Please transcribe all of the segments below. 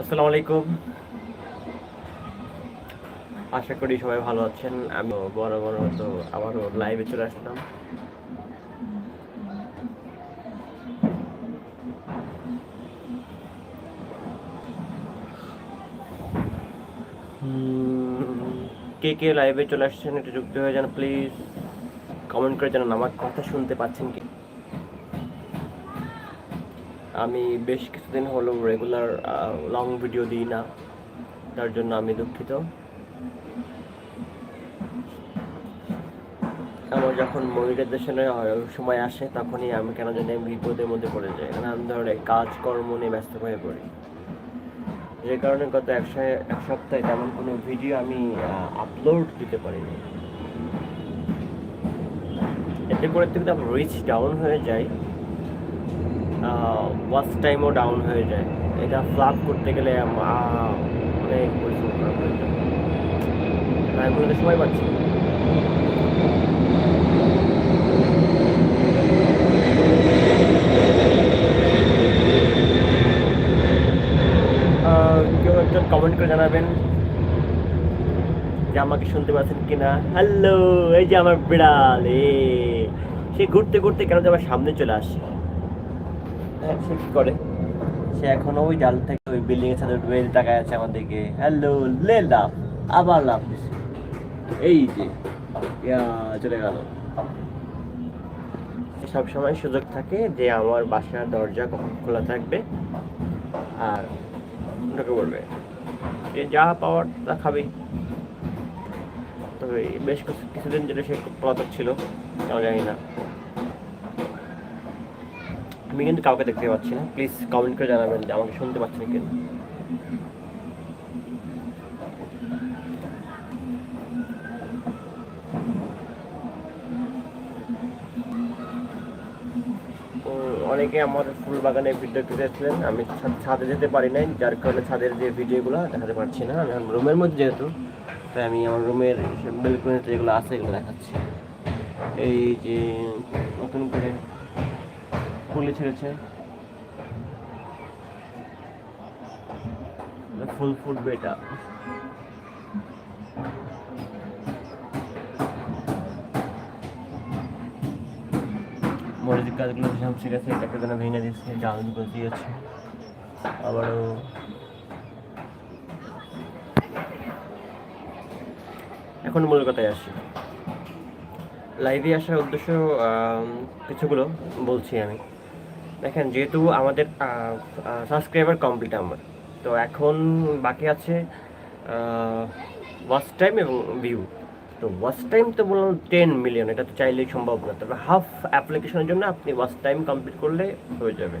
আসসালামু আলাইকুম। আশা করি সবাই ভালো আছেন। আমি বড় বড় মতো আবারও লাইভে চলে আসলাম। কে কে লাইভে চলে আসছেন একটু যুক্ত হয়ে যান প্লিজ কমেন্ট করে জানান, আমার কথা শুনতে পাচ্ছেন কি? আমি বেশ কিছুদিন হলো রেগুলার লং ভিডিও দিই না। তার জন্য আমি দুঃখিত। আমার যখন মনিটাইজেশনের সময় আসে, তখনই আমি কেন জানি বিপদের মধ্যে পড়ে যাই। নানান ধরনের কাজকর্ম নিয়ে ব্যস্ত হয়ে পড়ি। যে কারণে গত এক এক সপ্তাহে তেমন কোনো ভিডিও আমি আপলোড দিতে পারিনি। এতে করে কিন্তু আমার রিচ ডাউন হয়ে যায় ওয়াচ টাইমও ডাউন হয়ে যায়। এটা ফ্লাপ করতে গেলে অনেক পরিশ্রম করা প্রয়োজন। আমি বলতে সময় পাচ্ছি কেউ একজন কমেন্ট করে জানাবেন যে আমাকে শুনতে পাচ্ছেন কিনা। হ্যালো এই যে আমার বিড়াল এ সে ঘুরতে ঘুরতে কেন যে আমার সামনে চলে আসে হ্যাঁ, সে কি করে? সে এখন ওই ডাল থেকে ওই বিল্ডিং এর সাথে উঠবে তাকায় আছে আমার দিকে হ্যালো লে লাভ আবার লাভ দিছে। এই যে চলে গেল। সব সময় সুযোগ থাকে যে আমার বাসার দরজা কখন খোলা থাকবে আর ঢুকে পড়বে। সে যা পাওয়ার তা খাবেই তবে বেশ কিছু- কিছুদিন যেটা সে পলাতক ছিল তাও জানি না। আমি কিন্তু কাউকে দেখতে পাচ্ছি না। প্লিজ কমেন্ট করে জানাবেন যে আমাকে শুনতে পাচ্ছেন কিনা অনেকে আমার ফুল বাগানে ভিডিও দেখেছিলেন আমি ছাদে যেতে পারি নাই, যার কারণে ছাদের যে ভিডিওগুলো দেখাতে পারছি না। আমি এখন রুমের মধ্যে যেহেতু, তাই আমি আমার রুমের বেলকনিতে যেগুলো আছে এগুলো দেখাচ্ছি। এই যে নতুন করে ফুলে ছেড়েছে। ফুল ফুটবে এটা মরিচ গাছগুলো ঠিক আছে এটাকে যেন ভেঙে দিচ্ছে ডাল দিয়েছে। আবারও এখন মূল কথায় আসি। লাইভে আসার উদ্দেশ্য কিছুগুলো বলছি আমি। দেখেন, যেহেতু আমাদের সাবস্ক্রাইবার কমপ্লিট আমার। তো এখন বাকি আছে ওয়াচ টাইম এবং ভিউ তো ওয়াচ টাইম তো বললাম টেন মিলিয়ন এটা তো চাইলেই সম্ভব না। তবে হাফ অ্যাপ্লিকেশনের জন্য আপনি ওয়াচ টাইম কমপ্লিট করলে হয়ে যাবে।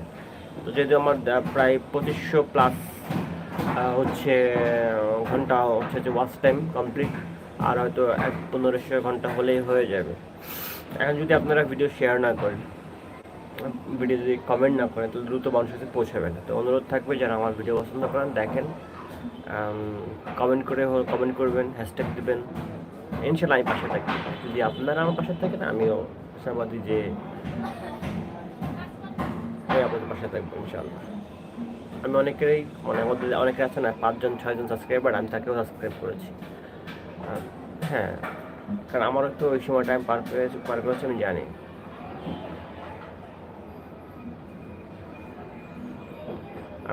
তো যেহেতু আমার প্রায় পঁচিশশো প্লাস হচ্ছে, ঘণ্টা হচ্ছে যে ওয়াচ টাইম কমপ্লিট আর হয়তো এক পনেরোশো ঘণ্টা হলেই হয়ে যাবে। এখন যদি আপনারা ভিডিও শেয়ার না করেন ভিডিও যদি কমেন্ট না করেন তাহলে দ্রুত মানুষের কাছে পৌঁছাবে না তো অনুরোধ থাকবে যারা আমার ভিডিও পছন্দ করেন, দেখেন কমেন্ট করে কমেন্ট করবেন হ্যাশট্যাগ দেবেন। ইনশাল্লাহ আমি পাশে থাকি যদি আপনারা আমার পাশে থাকেন, আমিও আশাবাদী যে আপনাদের পাশে থাকব, ইনশাল্লাহ। আমি অনেকেরই মানে আমাদের, অনেকে আছে না, পাঁচজন, ছয়জন সাবস্ক্রাইবার আমি তাকেও সাবস্ক্রাইব করেছি। হ্যাঁ কারণ আমারও তো ওই সময় টাইম পার করে পার করেছে, আমি জানি।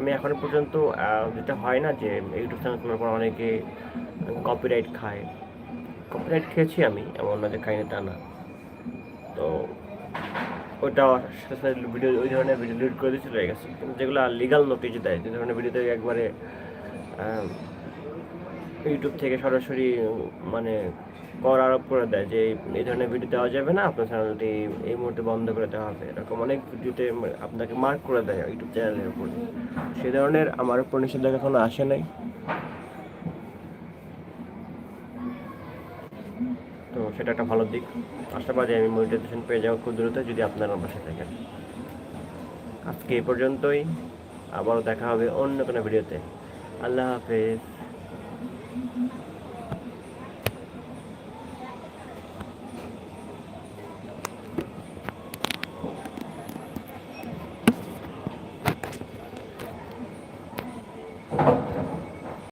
আমি এখনও পর্যন্ত যেটা হয় না যে ইউটিউব চ্যানেল খোলার পর অনেকে কপিরাইট খায়। কপিরাইট খেয়েছি আমি, এমন না যে খাইনি তা না। তো সাথে ভিডিও ওই ধরনের ভিডিও ডিলিট করে দিয়ে হয়ে গেছে। যেগুলো লিগাল নোটিশ দেয়, যে ধরনের ভিডিওতে একবারে ইউটিউব থেকে সরাসরি মানে কর আরোপ করে দেয় যে, এই- ধরনের ভিডিও দেওয়া যাবে না, আপনার চ্যানেলটি এই মুহূর্তে বন্ধ করে দেওয়া হবে। এরকম অনেক ভিডিওতে আপনাকে মার্ক করে দেয় ইউটিউব চ্যানেলের উপর। সে ধরনের আমার উপর নিষেধাজ্ঞা এখনও আসে নাই। তো সেটা একটা ভালো দিক। আশাবাদী আমি মনিটাইজেশন পেয়ে যাব খুব দ্রুত যদি আপনারা পাশে থাকেন। আজকে এই পর্যন্তই। আবারও দেখা হবে অন্য কোনো ভিডিওতে আল্লাহ হাফেজ।